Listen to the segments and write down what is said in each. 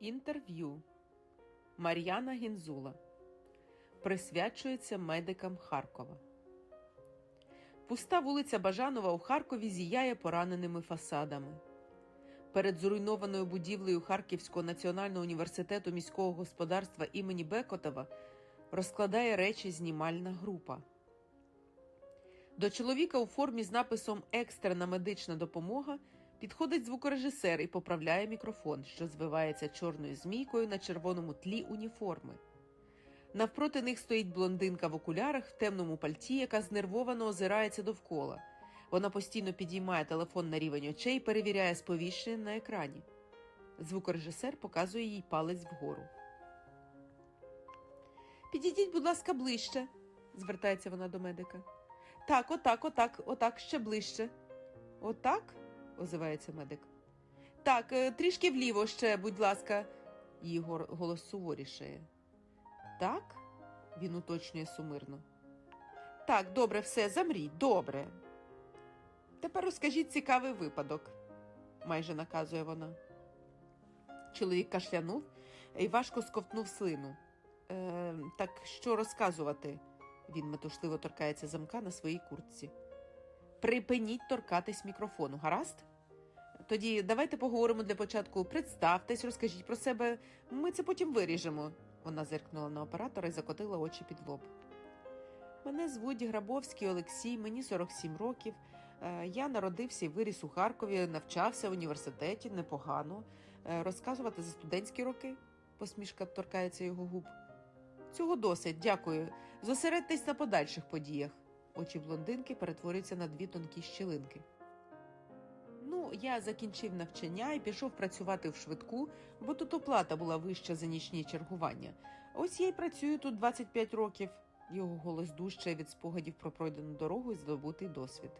Інтерв'ю Мар'яна Гінзула присвячується медикам Харкова. Пуста вулиця Бажанова у Харкові зіяє пораненими фасадами. Перед зруйнованою будівлею Харківського національного університету міського господарства імені Бекотова розкладає речі знімальна група. До чоловіка у формі з написом Екстрена медична допомога підходить звукорежисер і поправляє мікрофон, що звивається чорною змійкою на червоному тлі уніформи. Навпроти них стоїть блондинка в окулярах в темному пальті, яка знервовано озирається довкола. Вона постійно підіймає телефон на рівень очей перевіряє сповіщення на екрані. Звукорежисер показує їй палець вгору. Підійдіть, будь ласка, ближче, звертається вона до медика. Так, отак, отак, отак, ще ближче. Отак? Озивається медик. Так, е, трішки вліво ще, будь ласка, її голос суворішає. Так? він уточнює сумирно. Так, добре, все, замріть, добре. Тепер розкажіть цікавий випадок, майже наказує вона. Чоловік кашлянув і важко сковтнув слину. Е, так що розказувати? Він метушливо торкається замка на своїй куртці. Припиніть торкатись мікрофону, гаразд? Тоді давайте поговоримо для початку. Представтесь, розкажіть про себе. Ми це потім виріжемо. Вона зиркнула на оператора і закотила очі під лоб. Мене звуть Грабовський Олексій, мені 47 років. Е, Я народився і виріс у Харкові, навчався в університеті непогано. Е, Розказувати за студентські роки, посмішка торкається його губ. Цього досить, дякую. Зосередьтесь на подальших подіях. Очі блондинки перетворюються на дві тонкі щілинки. Ну, я закінчив навчання і пішов працювати в швидку, бо тут оплата була вища за нічні чергування. Ось я й працюю тут 25 років. Його голос дужче від спогадів про пройдену дорогу і здобутий досвід.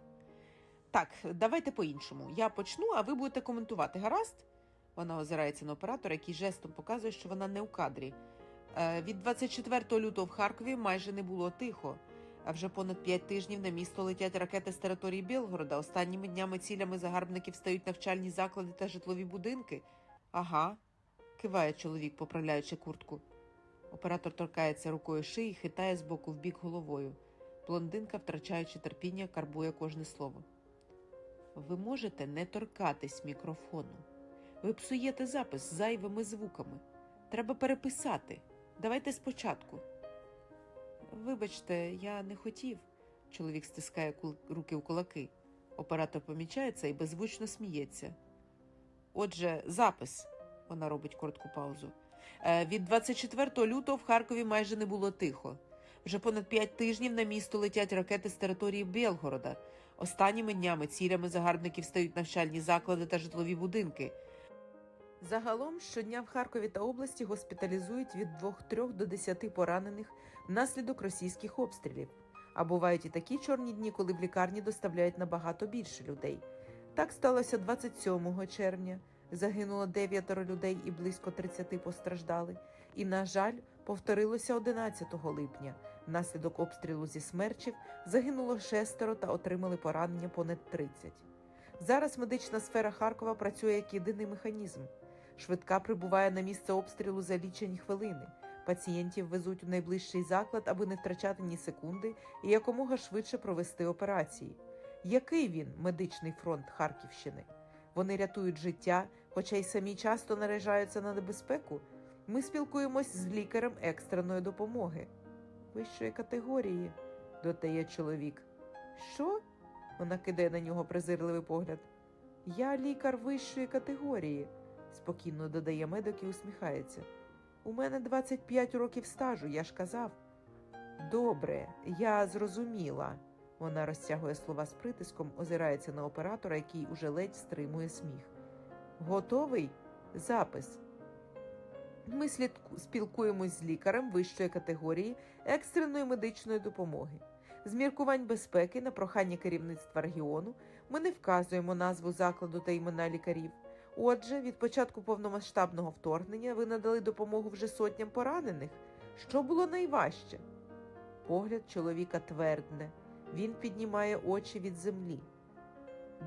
Так, давайте по-іншому. Я почну, а ви будете коментувати, гаразд? Вона озирається на оператора, який жестом показує, що вона не у кадрі. Е, від 24 лютого в Харкові майже не було тихо. А вже понад п'ять тижнів на місто летять ракети з території Білгорода. Останніми днями цілями загарбників стають навчальні заклади та житлові будинки. Ага, киває чоловік, поправляючи куртку. Оператор торкається рукою шиї, хитає з боку в бік головою. Блондинка, втрачаючи терпіння, карбує кожне слово. Ви можете не торкатись мікрофону. Ви псуєте запис зайвими звуками. Треба переписати. Давайте спочатку. Вибачте, я не хотів. Чоловік стискає руки в кулаки. Оператор помічає це і беззвучно сміється. Отже, запис. Вона робить коротку паузу. Е, Від 24 лютого в Харкові майже не було тихо. Вже понад п'ять тижнів на місто летять ракети з території Білгорода. Останніми днями цілями загарбників стають навчальні заклади та житлові будинки. Загалом щодня в Харкові та області госпіталізують від 2-3 до 10 поранених внаслідок російських обстрілів. А бувають і такі чорні дні, коли в лікарні доставляють набагато більше людей. Так сталося 27 червня. Загинуло 9 людей і близько 30 постраждали. І, на жаль, повторилося 11 липня. Внаслідок обстрілу зі смерчів загинуло шестеро та отримали поранення понад 30. Зараз медична сфера Харкова працює як єдиний механізм. Швидка прибуває на місце обстрілу за лічені хвилини. Пацієнтів везуть у найближчий заклад, аби не втрачати ні секунди і якомога швидше провести операції. Який він медичний фронт Харківщини? Вони рятують життя, хоча й самі часто наражаються на небезпеку. Ми спілкуємось з лікарем екстреної допомоги. Вищої категорії, додає чоловік. Що? Вона кидає на нього презирливий погляд. Я лікар вищої категорії, спокійно додає медик і усміхається. У мене 25 років стажу, я ж казав. Добре, я зрозуміла. Вона розтягує слова з притиском, озирається на оператора, який уже ледь стримує сміх. Готовий? Запис. Ми слідку- спілкуємось з лікарем вищої категорії екстреної медичної допомоги. З міркувань безпеки на прохання керівництва регіону ми не вказуємо назву закладу та імена лікарів. Отже, від початку повномасштабного вторгнення ви надали допомогу вже сотням поранених. Що було найважче? Погляд чоловіка твердне. Він піднімає очі від землі.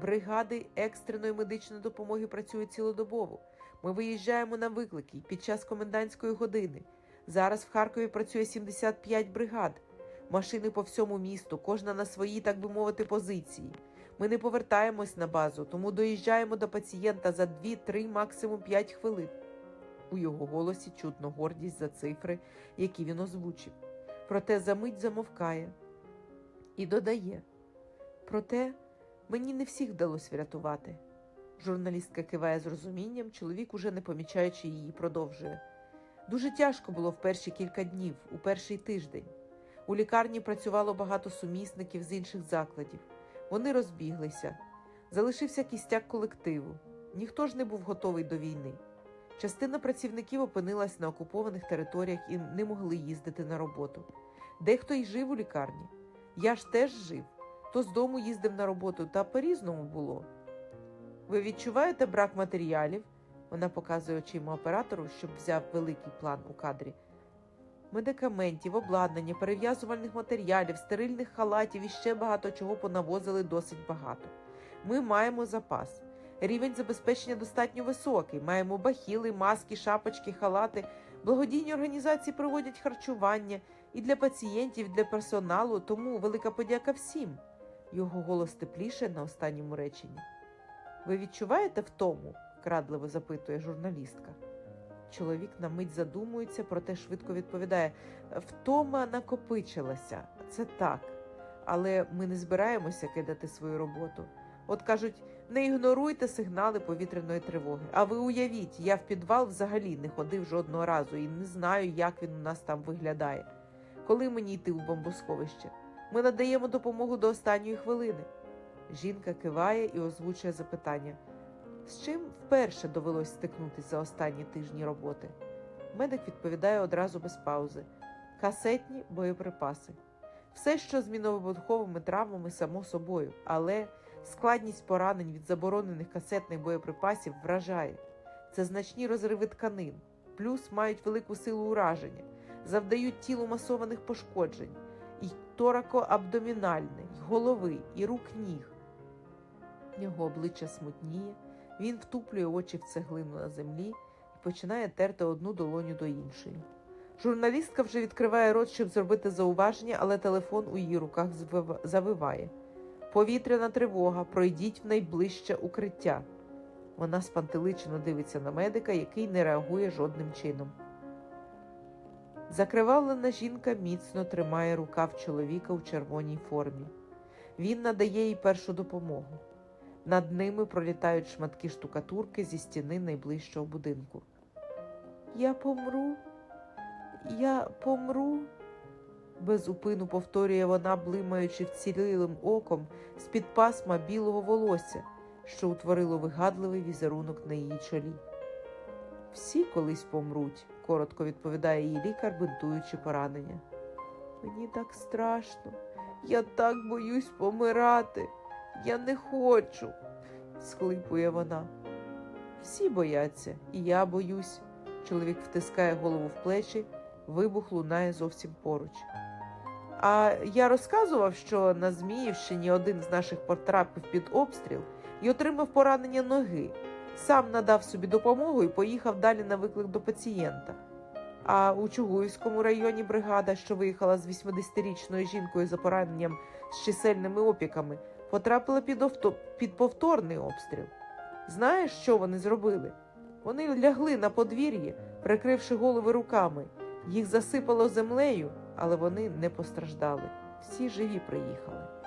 Бригади екстреної медичної допомоги працюють цілодобово. Ми виїжджаємо на виклики під час комендантської години. Зараз в Харкові працює 75 бригад. Машини по всьому місту, кожна на своїй, так би мовити, позиції. Ми не повертаємось на базу, тому доїжджаємо до пацієнта за 2-3, максимум 5 хвилин. У його голосі чутно гордість за цифри, які він озвучив. Проте за мить замовкає і додає: Проте мені не всіх вдалося врятувати. Журналістка киває з розумінням, чоловік, уже не помічаючи її, продовжує. Дуже тяжко було в перші кілька днів, у перший тиждень. У лікарні працювало багато сумісників з інших закладів. Вони розбіглися. Залишився кістяк колективу. Ніхто ж не був готовий до війни. Частина працівників опинилась на окупованих територіях і не могли їздити на роботу. Дехто й жив у лікарні. Я ж теж жив. То з дому їздив на роботу, та по-різному було. Ви відчуваєте брак матеріалів? Вона показує очима оператору, щоб взяв великий план у кадрі. Медикаментів, обладнання, перев'язувальних матеріалів, стерильних халатів і ще багато чого понавозили досить багато. Ми маємо запас. Рівень забезпечення достатньо високий. Маємо бахіли, маски, шапочки, халати. Благодійні організації проводять харчування і для пацієнтів, і для персоналу, тому велика подяка всім. Його голос тепліше на останньому реченні. Ви відчуваєте втому? крадливо запитує журналістка. Чоловік на мить задумується, проте швидко відповідає: втома накопичилася, це так. Але ми не збираємося кидати свою роботу. От кажуть, не ігноруйте сигнали повітряної тривоги. А ви уявіть, я в підвал взагалі не ходив жодного разу і не знаю, як він у нас там виглядає. Коли мені йти у бомбосховище? Ми надаємо допомогу до останньої хвилини. Жінка киває і озвучує запитання. З чим вперше довелось стикнутися за останні тижні роботи? Медик відповідає одразу без паузи: касетні боєприпаси. Все, що з міновибуховими травмами, само собою, але складність поранень від заборонених касетних боєприпасів вражає. Це значні розриви тканин, плюс мають велику силу ураження, завдають тілу масованих пошкоджень, і торако-абдомінальне, і голови, і рук ніг. Його обличчя смутніє. Він втуплює очі в цеглину на землі і починає терти одну долоню до іншої. Журналістка вже відкриває рот, щоб зробити зауваження, але телефон у її руках завиває. Повітряна тривога, пройдіть в найближче укриття. Вона спантеличено дивиться на медика, який не реагує жодним чином. Закривавлена жінка міцно тримає рукав чоловіка у червоній формі. Він надає їй першу допомогу. Над ними пролітають шматки штукатурки зі стіни найближчого будинку. Я помру, я помру, безупину повторює вона, блимаючи вцілілим оком з-під пасма білого волосся, що утворило вигадливий візерунок на її чолі. Всі колись помруть, коротко відповідає її лікар, бинтуючи поранення. Мені так страшно, я так боюсь помирати. Я не хочу, схлипує вона. Всі бояться, і я боюсь. Чоловік втискає голову в плечі, вибух лунає зовсім поруч. А я розказував, що на Зміївщині один з наших потрапив під обстріл і отримав поранення ноги. Сам надав собі допомогу і поїхав далі на виклик до пацієнта. А у Чугуївському районі бригада, що виїхала з 80-річною жінкою за пораненням з чисельними опіками, потрапила під, авто... під повторний обстріл. Знаєш, що вони зробили? Вони лягли на подвір'ї, прикривши голови руками. Їх засипало землею, але вони не постраждали. Всі живі приїхали.